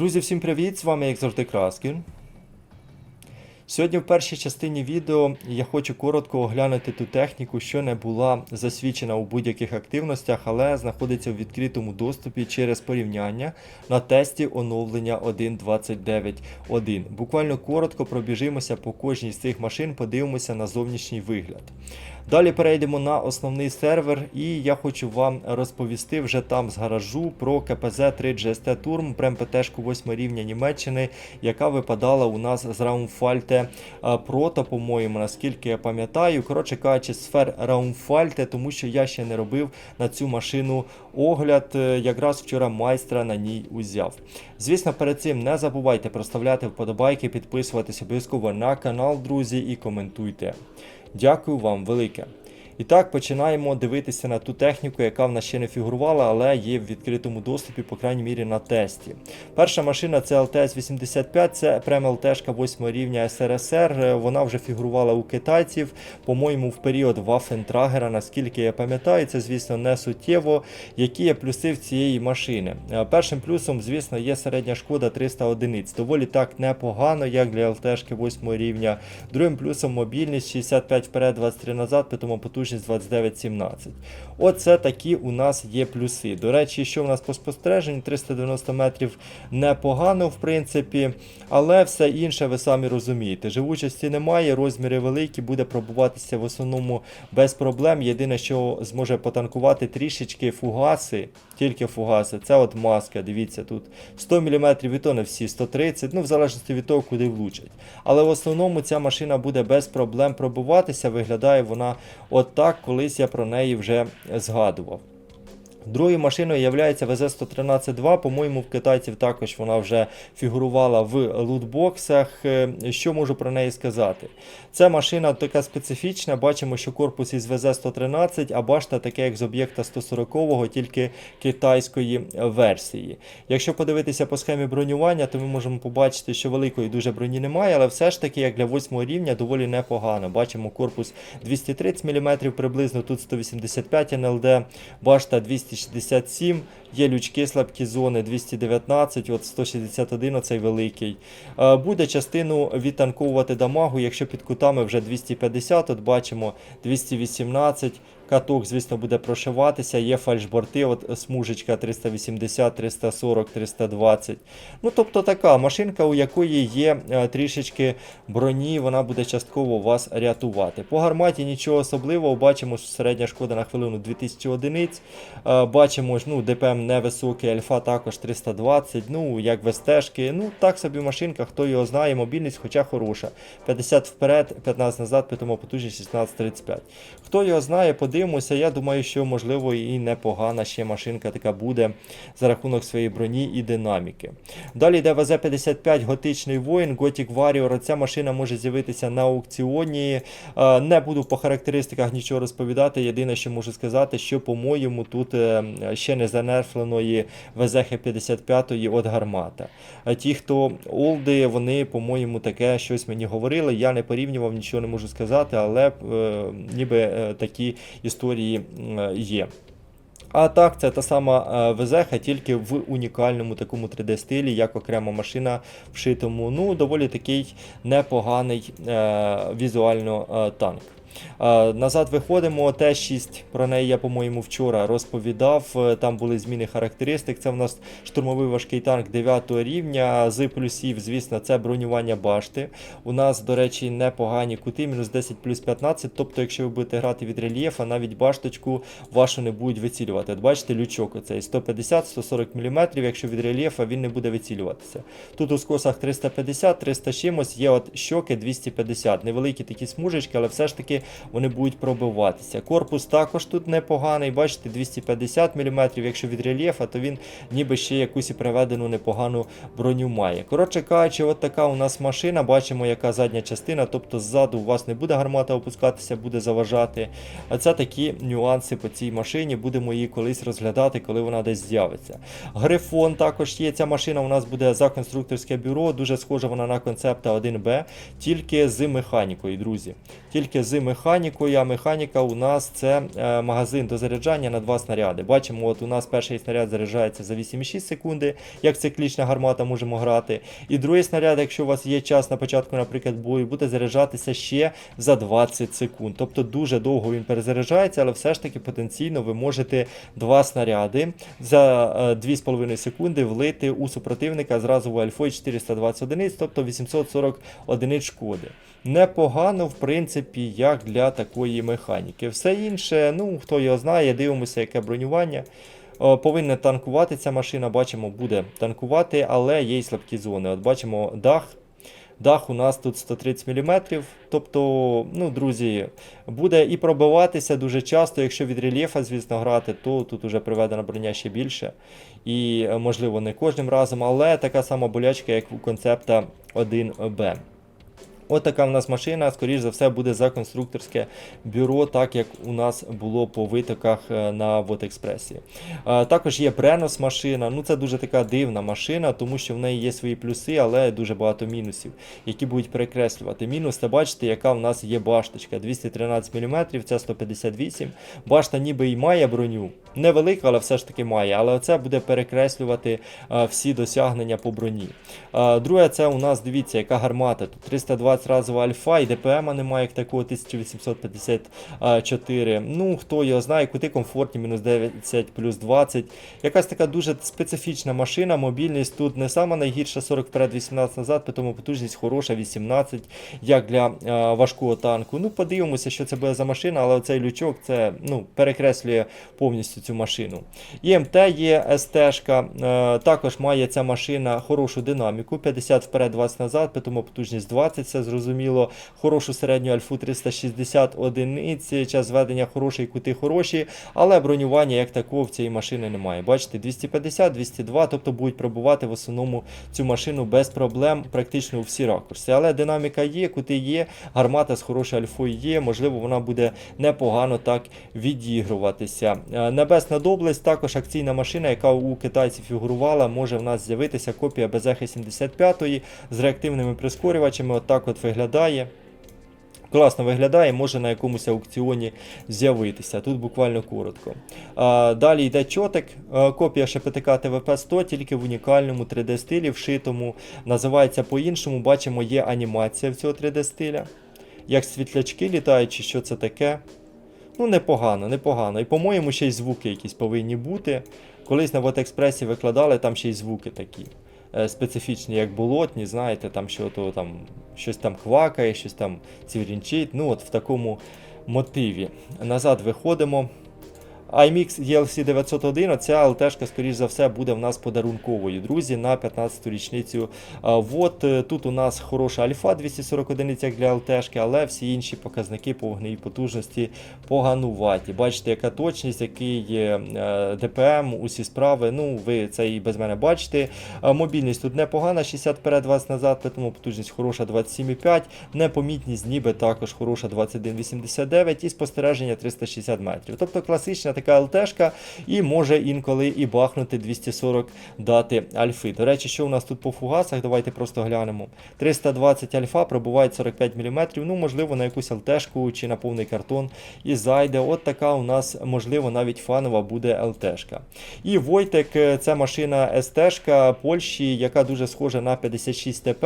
Друзі, всім привіт! З вами як завжди Краскін. Сьогодні в першій частині відео я хочу коротко оглянути ту техніку, що не була засвідчена у будь-яких активностях, але знаходиться у відкритому доступі через порівняння на тесті оновлення 1.29.1. Буквально коротко пробіжимося по кожній з цих машин, подивимося на зовнішній вигляд. Далі перейдемо на основний сервер, і я хочу вам розповісти вже там з гаражу про КПЗ 3 GST Turm, прем ПТшку 8 рівня Німеччини, яка випадала у нас з Раумфальте Прото, по-моєму, наскільки я пам'ятаю. Коротше кажучи, сфер Раумфальте, тому що я ще не робив на цю машину огляд. е, Якраз вчора майстра на ній узяв. Звісно, перед цим не забувайте проставляти вподобайки, підписуватися обов'язково на канал, друзі, і коментуйте. Дякую вам велике. І так, починаємо дивитися на ту техніку, яка в нас ще не фігурувала, але є в відкритому доступі, по крайній мірі, на тесті. Перша машина це LTS-85, це прем ЛТшка 8 рівня СРСР. Вона вже фігурувала у китайців, по-моєму, в період Waffentrager, наскільки я пам'ятаю, це, звісно, не суттєво. Які є плюси в цієї машини? Першим плюсом, звісно, є середня шкода 300 одиниць. Доволі так непогано, як для ЛТшки 8 рівня. Другим плюсом мобільність 65 вперед, 23 назад, питомо потужність 29-17. Оце такі у нас є плюси. До речі, що в нас по спостереженню? 390 метрів непогано, в принципі, але все інше ви самі розумієте. Живучості немає, розміри великі, буде пробуватися в основному без проблем. Єдине, що зможе потанкувати трішечки фугаси, тільки фугаси. Це от маска. Дивіться, тут 100 мм і то не всі 130, ну в залежності від того, куди влучать. Але в основному ця машина буде без проблем пробуватися. Виглядає вона отак, колись я про неї вже згадував. Другою машиною є ВЗ-113-2, по-моєму, в китайців також вона вже фігурувала в лутбоксах. Е, Що можу про неї сказати? Це машина така специфічна, бачимо, що корпус із ВЗ-113, а башта таке, як з об'єкта 140-го, тільки китайської версії. Якщо подивитися по схемі бронювання, то ми можемо побачити, що великої дуже броні немає, але все ж таки, як для 8 рівня, доволі непогано. Бачимо корпус 230 мм, приблизно тут 185 НЛД, башта 267, є лючки слабкі зони 219, от 161 оцей великий. Е, Буде частину відтанковувати дамагу, якщо під кутами вже 250, от бачимо 218. Каток, звісно, буде прошиватися. Є фальшборти, от смужечка 380, 340, 320. Ну, тобто така машинка, у якої є е, трішечки броні, вона буде частково вас рятувати. По гарматі нічого особливого. Бачимо, що середня шкода на хвилину 2000 одиниць. Е, Бачимо, ну, ДПМ невисокий, альфа також 320. Ну, як вестежки. Ну, так собі машинка, хто його знає, мобільність, хоча хороша. 50 вперед, 15 назад, питомо потужність 16-35. Хто його знає, подивимося. Я думаю, що можливо і непогана ще машинка така буде за рахунок своєї броні і динаміки. Далі йде ВЗ-55 готичний воїн, Gothic Warrior. Ця машина може з'явитися на аукціоні. Е, Не буду по характеристиках нічого розповідати. Єдине, що можу сказати, що, по-моєму, тут е, ще не занерфленої ВЗХ-55 от гармата. А ті, хто олди, вони, по-моєму, таке щось мені говорили. Я не порівнював, нічого не можу сказати, але е, ніби е, такі історії е, є. А так, це та сама е, ВЗХ, тільки в унікальному такому 3D-стилі, як окрема машина вшитому. Ну, доволі такий непоганий е, візуально танк. Назад виходимо. Т6, про неї я, по-моєму, вчора розповідав. Е, Там були зміни характеристик. Це в нас штурмовий важкий танк 9 рівня. З плюсів, звісно, це бронювання башти. У нас, до речі, непогані кути, мінус 10 плюс 15. Тобто, якщо ви будете грати від рельєфа, навіть башточку вашу не будуть вицілювати. От бачите, лючок оцей 150-140 мм. Якщо від рельєфа він не буде вицілюватися. Тут у скосах 350, 300 чимось, є от щоки 250. Невеликі такі смужечки, але все ж таки вони будуть пробиватися. Корпус також тут непоганий, бачите, 250 мм. Якщо від рельєфа, то він ніби ще якусь і приведену непогану броню має. Коротше кажучи, от така у нас машина. Бачимо, яка задня частина, тобто ззаду у вас не буде гармата опускатися, буде заважати. А це такі нюанси по цій машині. Будемо її колись розглядати, коли вона десь з'явиться. Грифон також є. Ця машина у нас буде за конструкторське бюро. Дуже схожа вона на концепта 1Б, тільки з механікою, друзі. Тільки з механікою. А механіка у нас це е, магазин до заряджання на два снаряди. Бачимо, от у нас перший снаряд заряджається за 8,6 секунди, як циклічна гармата можемо грати. І другий снаряд, якщо у вас є час на початку, наприклад, бою, буде заряджатися ще за 20 секунд. Тобто дуже довго він перезаряджається, але все ж таки потенційно ви можете два снаряди за е, 2,5 секунди влити у супротивника зразу в альфой 420 одиниць, тобто 840 одиниць шкоди. Непогано, в принципі, як для такої механіки. Все інше, ну хто його знає, дивимося, яке бронювання. Повинна танкувати ця машина, бачимо, буде танкувати, але є й слабкі зони. От бачимо дах. Дах у нас тут 130 мм. Тобто, ну, друзі, буде і пробиватися дуже часто. Якщо від рельєфа, звісно, грати, то тут вже приведена броня ще більше. І, е, можливо, не кожним разом, але така сама болячка, як у концепта 1Б. От така в нас машина, скоріш за все, буде за конструкторське бюро, так як у нас було по витоках е, на Вотекспресі. Е, Також є Бренос машина. Ну це дуже така дивна машина, тому що в неї є свої плюси, але дуже багато мінусів, які будуть перекреслювати. Мінус, це бачите, яка в нас є башточка. 213 мм, це 158. Башта ніби і має броню. Невелика, але все ж таки має. Але це буде перекреслювати е, всі досягнення по броні. Друге, це у нас, дивіться, яка гармата. Тут 320 разова альфа, і ДПМ немає як такого 1854. Ну, хто його знає, кути комфортні, мінус 10 плюс 20. Якась така дуже специфічна машина. Мобільність тут не сама найгірша, 40 вперед, 18 назад, тому потужність хороша, 18, як для е, важкого танку. Ну, подивимося, що це буде за машина, але оцей лючок це ну, перекреслює повністю цю машину. ІМТ є СТ-шка, е, також має ця машина хорошу динаміку, 50 вперед, 20 назад, тому потужність 20, це зрозуміло. Хорошу середню альфу 360 одиниць, час зведення хороший, кути хороші, але бронювання як такого в цієї машини немає. Бачите, 250, 202, тобто будуть пробувати в основному цю машину без проблем практично у всі ракурси. Але динаміка є, кути є, гармата з хорошою альфою є, можливо, вона буде непогано так відігруватися. Е, Небесна доблесть, також акційна машина, яка у китайців фігурувала, може в нас з'явитися копія BZH 75 з реактивними прискорювачами. Отак от виглядає. Класно виглядає, може на якомусь аукціоні з'явитися. Тут буквально коротко. Далі йде чотик, копія ШПТК ТВП 100, тільки в унікальному 3D стилі, вшитому. Називається по-іншому. Бачимо, є анімація в цього 3D стиля. Як світлячки літають, чи що це таке. Ну, непогано, непогано. І, по-моєму, ще й звуки якісь повинні бути. Колись на Вотекспресі викладали, там ще й звуки такі. Е, Специфічні, як болотні, знаєте, там що то там щось там квакає, щось там цвірінчить. Ну, от в такому мотиві. Назад виходимо. iMix ELC 901, ця ЛТшка, скоріш за все, буде в нас подарунковою, друзі, на 15-ту річницю. От е, тут у нас хороша альфа 240 одиниць як для ЛТшки, але всі інші показники по вогневій потужності погануваті. Бачите, яка точність, який е, ДПМ, усі справи. Ну, ви це і без мене бачите. Мобільність тут непогана, 60 вперед, 20 назад, тому потужність хороша 27,5. Непомітність ніби також хороша 21,89 і спостереження 360 метрів. Тобто класична така ЛТшка і може інколи і бахнути 240 дати альфи. До речі, що у нас тут по фугасах? Давайте просто глянемо. 320 альфа пробувають 45 мм. Ну, можливо, на якусь ЛТшку чи на повний картон і зайде. От така у нас, можливо, навіть фанова буде ЛТшка. І Войтек це машина СТшка Польщі, яка дуже схожа на 56 ТП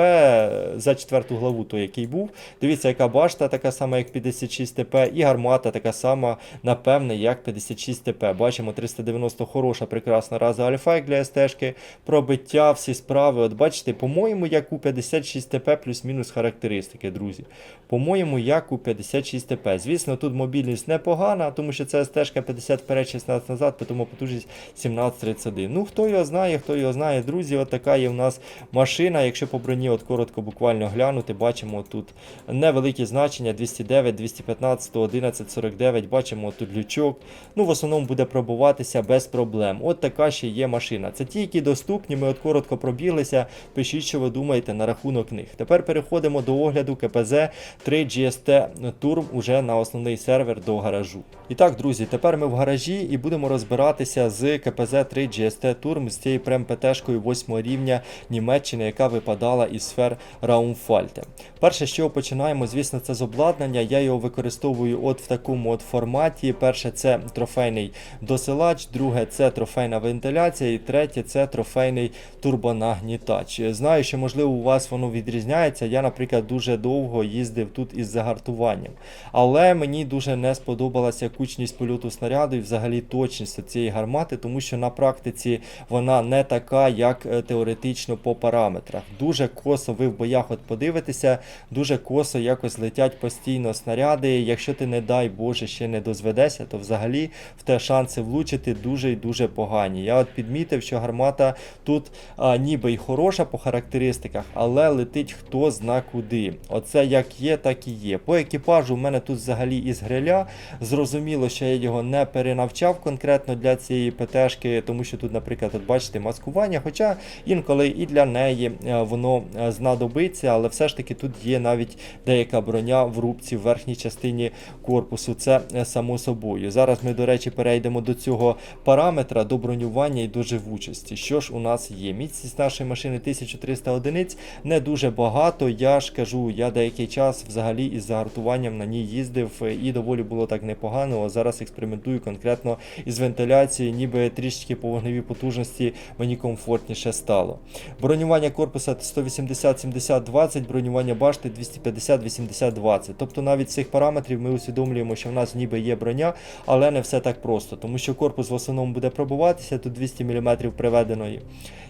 за четверту главу, той який був. Дивіться, яка башта така сама, як 56 ТП, і гармата така сама, напевне, як 56 ТП. Бачимо 390 хороша, прекрасна раза альфа як для СТшки. Пробиття, всі справи. От бачите, по-моєму, як у 56 ТП плюс-мінус характеристики, друзі. По-моєму, як у 56 ТП. Звісно, тут мобільність непогана, тому що це СТшка 50 вперед, 16 назад, тому потужність 1731. Ну, хто його знає, хто його знає, друзі, от така є в нас машина. Якщо по броні от коротко буквально глянути, бачимо тут невеликі значення 209, 215, 11, 49, бачимо тут лючок. Ну, в основному буде пробуватися без проблем. От така ще є машина. Це ті, які доступні. Ми от коротко пробіглися. Пишіть, що ви думаєте на рахунок них. Тепер переходимо до огляду КПЗ 3 GST Turm уже на основний сервер до гаражу. І так, друзі, тепер ми в гаражі і будемо розбиратися з КПЗ 3 GST Turm з цією прем ПТшкою 8 рівня Німеччини, яка випадала із сфер Раумфальте. Перше, чого починаємо, звісно, це з обладнання. Я його використовую от в такому от форматі. Перше, це трофейний досилач, друге це трофейна вентиляція, і третє це трофейний турбонагнітач. Знаю, що можливо у вас воно відрізняється. Я, наприклад, дуже довго їздив тут із загартуванням. Але мені дуже не сподобалася кучність польоту снаряду і взагалі точність цієї гармати, тому що на практиці вона не така, як е, теоретично по параметрах. Дуже косо ви в боях от подивитеся, дуже косо якось летять постійно снаряди. Якщо ти, не дай Боже, ще не дозведешся, то взагалі в те шанси влучити дуже і дуже погані. Я от підмітив, що гармата тут а, ніби й хороша по характеристиках, але летить хто зна куди. Оце як є, так і є. По екіпажу в мене тут взагалі із гриля. Зрозуміло, що я його не перенавчав конкретно для цієї ПТшки, тому що тут, наприклад, от бачите, маскування. Хоча інколи і для неї е, воно е, знадобиться, але все ж таки тут є навіть деяка броня в рубці в верхній частині корпусу. Це е, само собою. Зараз ми, до речі, перейдемо до цього параметра, до бронювання і до живучості. Що ж у нас є? Міцність нашої машини 1300 одиниць не дуже багато. Я ж кажу, я деякий час взагалі із загартуванням на ній їздив і доволі було так непогано. А зараз експериментую конкретно із вентиляцією, ніби трішки по вогневій потужності мені комфортніше стало. Бронювання корпуса 180-70-20, бронювання башти 250-80-20. Тобто навіть цих параметрів ми усвідомлюємо, що в нас ніби є броня, але не все так просто, тому що корпус в основному буде пробуватися, тут 200 мм приведеної.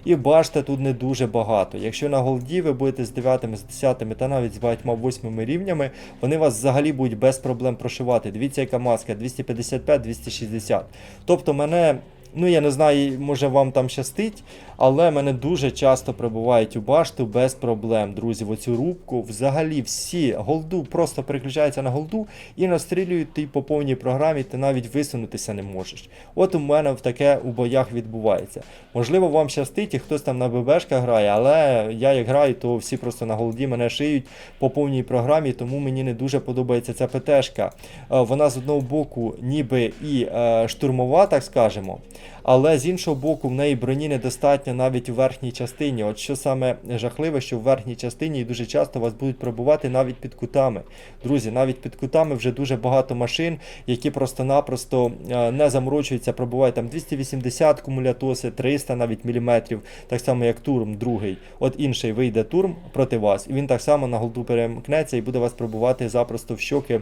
І башта тут не дуже багато. Якщо на голді ви будете з 9, з 10 та навіть з багатьма 8 рівнями, вони вас взагалі будуть без проблем прошивати. Дивіться, яка маска 255-260. Тобто мене. Ну, я не знаю, може вам там щастить, але мене дуже часто прибувають у башту без проблем, друзі. В оцю рубку взагалі всі голду просто переключаються на голду і настрілюють ти по повній програмі, ти навіть висунутися не можеш. От у мене в таке у боях відбувається. Можливо, вам щастить і хтось там на ББшках грає, але я як граю, то всі просто на голді мене шиють по повній програмі, тому мені не дуже подобається ця ПТшка. Е, Вона з одного боку ніби і е, штурмова, так скажемо. Але з іншого боку, в неї броні недостатньо навіть у верхній частині. От що саме жахливе, що в верхній частині і дуже часто вас будуть пробувати навіть під кутами. Друзі, навіть під кутами вже дуже багато машин, які просто-напросто е, не заморочуються, пробувають там 280 кумулятоси, 300 навіть міліметрів, так само як турм другий. От інший вийде турм проти вас, і він так само на голду перемкнеться і буде вас пробувати запросто в щоки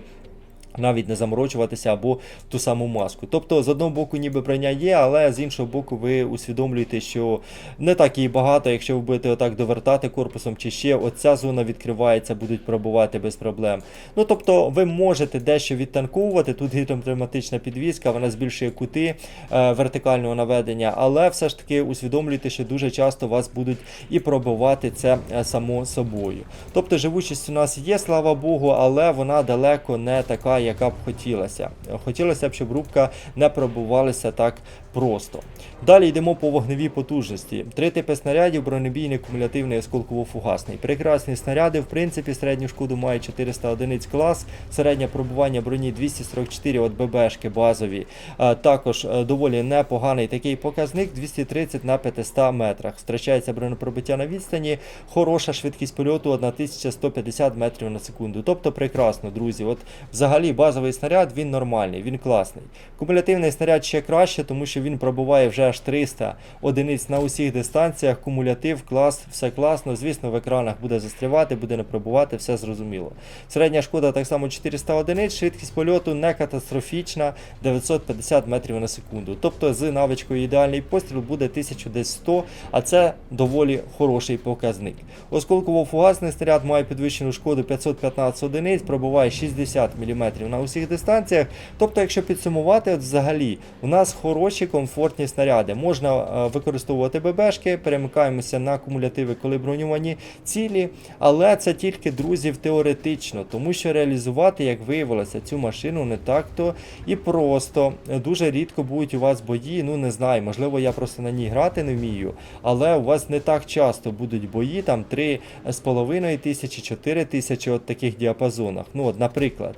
навіть не заморочуватися або ту саму маску. Тобто, з одного боку, ніби броня є, але з іншого боку, ви усвідомлюєте, що не так і багато, якщо ви будете отак довертати корпусом, чи ще оця зона відкривається, будуть пробувати без проблем. Ну тобто, ви можете дещо відтанковувати. Тут гідротерматична підвізка, вона збільшує кути е, вертикального наведення, але все ж таки усвідомлюйте, що дуже часто вас будуть і пробивати це е, само собою. Тобто, живучість у нас є, слава Богу, але вона далеко не така яка б хотілося. Хотілося б, щоб рубка не пробувалася так просто. Далі йдемо по вогневій потужності. Три типи снарядів: бронебійний, кумулятивний, осколково-фугасний. Прекрасні снаряди, в принципі, середню шкоду має 400 одиниць клас, середнє пробування броні 244 от ББшки базові. Також е, доволі непоганий такий показник 230 на 500 метрах. Втрачається бронепробиття на відстані, хороша швидкість польоту 1150 метрів на секунду. Тобто прекрасно, друзі. От взагалі базовий снаряд він нормальний, він класний. Кумулятивний снаряд ще краще, тому що він пробуває вже аж 300 одиниць на усіх дистанціях. Кумулятив, клас, все класно. Звісно, в екранах буде застрівати, буде не пробувати, все зрозуміло. Середня шкода так само 400 одиниць, швидкість польоту не катастрофічна 950 метрів на секунду. Тобто з навичкою ідеальний постріл буде 1100, а це доволі хороший показник. Осколково-фугасний снаряд має підвищену шкоду 515 одиниць, пробуває 60 мм на усіх дистанціях. Тобто, якщо підсумувати, от взагалі у нас хороші комфортні снаряди. Можна е, використовувати ББшки, перемикаємося на кумулятиви, коли броньовані цілі, але це тільки друзів теоретично, тому що реалізувати, як виявилося, цю машину не так-то і просто. Дуже рідко будуть у вас бої, ну не знаю, можливо, я просто на ній грати не вмію, але у вас не так часто будуть бої, там 3,5 тисячі, 4 тисячі от таких діапазонах. Ну, от, наприклад,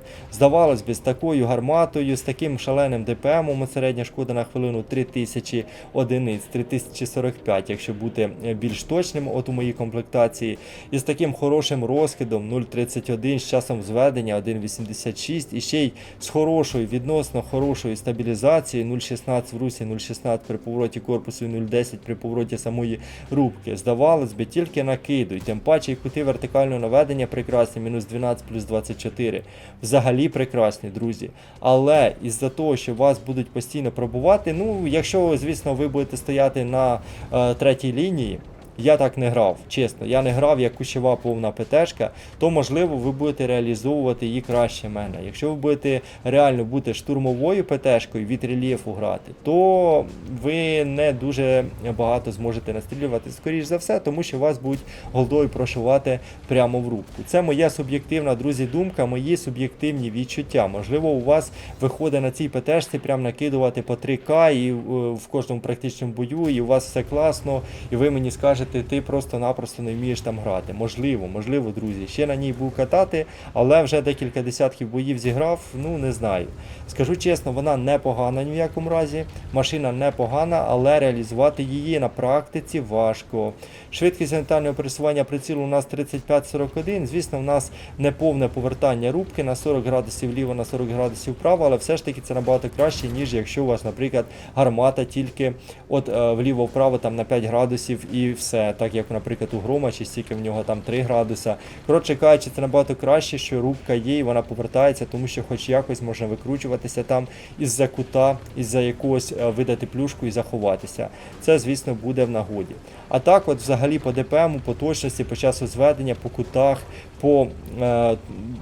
здавалось би, з такою гарматою, з таким шаленим ДПМом, середня шкода на хвилину 3000 одиниць, 3045, якщо бути е, більш точним, от у моїй комплектації, і з таким хорошим розкидом 0,31 з часом зведення 1,86 і ще й з хорошою, відносно хорошою стабілізацією 0,16 в русі, 0,16 при повороті корпусу і 0,10 при повороті самої рубки. Здавалось би, тільки накидуй, тим паче і кути вертикального наведення прекрасні, мінус 12 плюс 24. Взагалі прекрасні, друзі. Але із-за того, що вас будуть постійно пробувати, ну, якщо, звісно, ви будете стояти на е, третій лінії. Я так не грав, чесно. Я не грав як кущова повна ПТшка, то можливо ви будете реалізовувати її краще мене. Якщо ви будете реально бути штурмовою ПТшкою від рельєфу грати, то ви не дуже багато зможете настрілювати, скоріш за все, тому що вас будуть голдою прошивати прямо в рубку. Це моя суб'єктивна, друзі, думка, мої суб'єктивні відчуття. Можливо, у вас виходить на цій ПТшці прям накидувати по 3К і е, в кожному практичному бою, і у вас все класно, і ви мені скажете, ти просто-напросто не вмієш там грати. Можливо, можливо, друзі. Ще на ній був катати, але вже декілька десятків боїв зіграв, ну не знаю. Скажу чесно, вона не погана ні в якому разі. Машина непогана, але реалізувати її на практиці важко. Швидкість генітального пересування прицілу у нас 35-41. Звісно, в нас не повне повертання рубки на 40 градусів вліво, на 40 градусів вправо, але все ж таки це набагато краще, ніж якщо у вас, наприклад, гармата тільки от е, вліво-вправо там на 5 градусів і все. Так як, наприклад, у грома, чи стільки в нього там 3 градуса. Коротше кажучи, це набагато краще, що рубка є і вона повертається, тому що хоч якось можна викручуватися там із-за кута, із-за якогось е, видати плюшку і заховатися. Це, звісно, буде в нагоді. А так, от взагалі по ДПМу, по точності, по часу зведення, по кутах, по, е,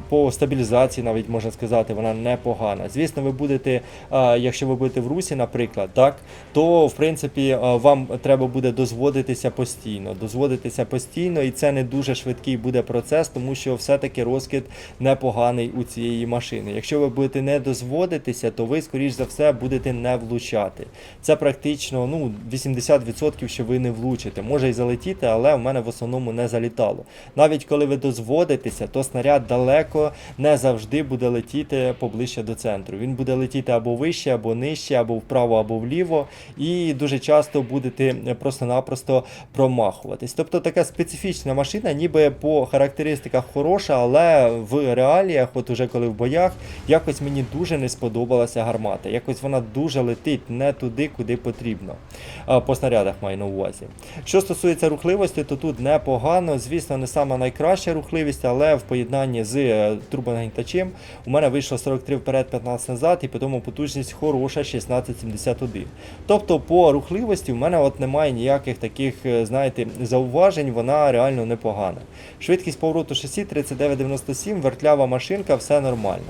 по стабілізації, навіть можна сказати, вона непогана. Звісно, ви будете, е, якщо ви будете в русі, наприклад, так, то в принципі е, вам треба буде дозводитися постійно. Дозводитися постійно, і це не дуже швидкий буде процес, тому що все-таки розкид непоганий у цієї машини. Якщо ви будете не дозводитися, то ви, скоріш за все, будете не влучати. Це практично ну, 80%, що ви не влучите. Може і залетіти, але в мене в основному не залітало. Навіть коли ви дозводитеся, то снаряд далеко не завжди буде летіти поближче до центру. Він буде летіти або вище, або нижче, або вправо, або вліво, і дуже часто будете просто-напросто промахуватись. Тобто така специфічна машина, ніби по характеристиках хороша, але в реаліях, от уже коли в боях, якось мені дуже не сподобалася гармата. Якось вона дуже летить не туди, куди потрібно. По снарядах маю на увазі. Що стосується рухливості, то тут непогано. Звісно, не сама найкраща рухливість, але в поєднанні з е, турбонагнітачем у мене вийшло 43 вперед, 15 назад, і тому потужність хороша 1671. Тобто по рухливості в мене от немає ніяких таких, е, знаєте, зауважень, вона реально непогана. Швидкість повороту шасі 3997, вертлява машинка, все нормально.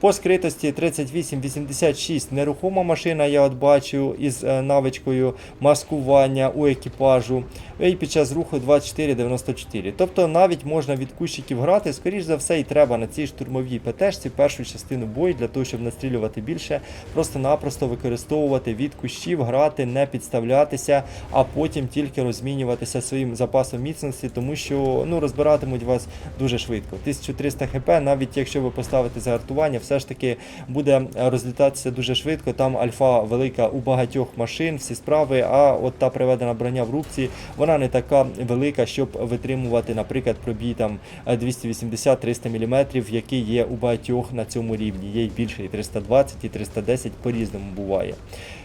По скритості 3886 нерухома машина, я от бачу із е, навичкою маскування у екіпажу. І під час руху 2494. Тобто навіть можна від кущиків грати, скоріш за все, і треба на цій штурмовій ПТшці першу частину бою для того, щоб настрілювати більше, просто-напросто використовувати від кущів, грати, не підставлятися, а потім тільки розмінюватися своїм запасом міцності, тому що ну, розбиратимуть вас дуже швидко. 1300 хп, навіть якщо ви поставите загартування, все ж таки буде розлітатися дуже швидко. Там альфа велика у багатьох машин, всі справи, а от та приведена броня в рубці, вона не така велика, щоб витримувати, наприклад, пробій там 280-300 мм, який є у багатьох на цьому рівні. Є й більше, і 320, і 310 по-різному буває.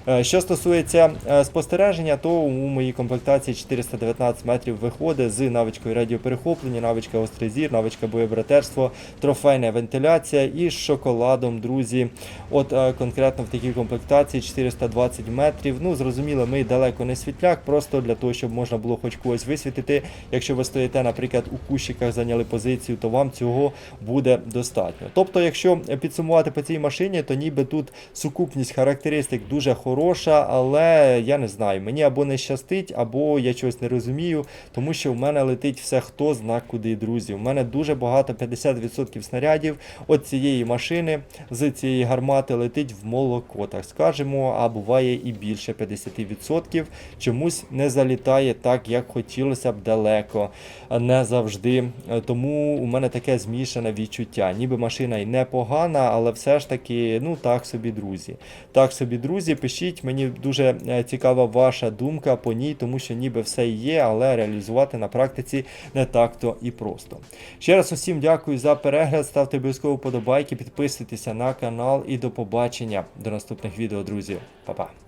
Е, Що стосується е, спостереження, то у моїй комплектації 419 метрів виходить з навичкою радіоперехоплення, навичка гострий зір, навичка боєбратерство, трофейна вентиляція і шоколадом, друзі. От е, конкретно в такій комплектації 420 метрів. Ну, зрозуміло, ми далеко не світляк, просто для того, щоб можна було хоч когось висвітити. Якщо ви стоїте, наприклад, у кущиках зайняли позицію, то вам цього буде достатньо. Тобто, якщо підсумувати по цій машині, то ніби тут сукупність характеристик дуже хороша. Хороша, але я не знаю, мені або не щастить, або я чогось не розумію, тому що в мене летить все хто зна куди, друзі. У мене дуже багато 50% снарядів от цієї машини з цієї гармати летить в молоко, так скажемо, а буває і більше 50%. Чомусь не залітає так, як хотілося б далеко, не завжди. Е, Тому у мене таке змішане відчуття. Ніби машина і непогана, але все ж таки, ну так собі, друзі. Так собі, друзі, пишіть, мені дуже е, цікава ваша думка по ній, тому що ніби все є, але реалізувати на практиці не так-то і просто. Ще раз усім дякую за перегляд. Ставте обов'язково подобайки, підписуйтеся на канал і до побачення до наступних відео, друзі. Па-па.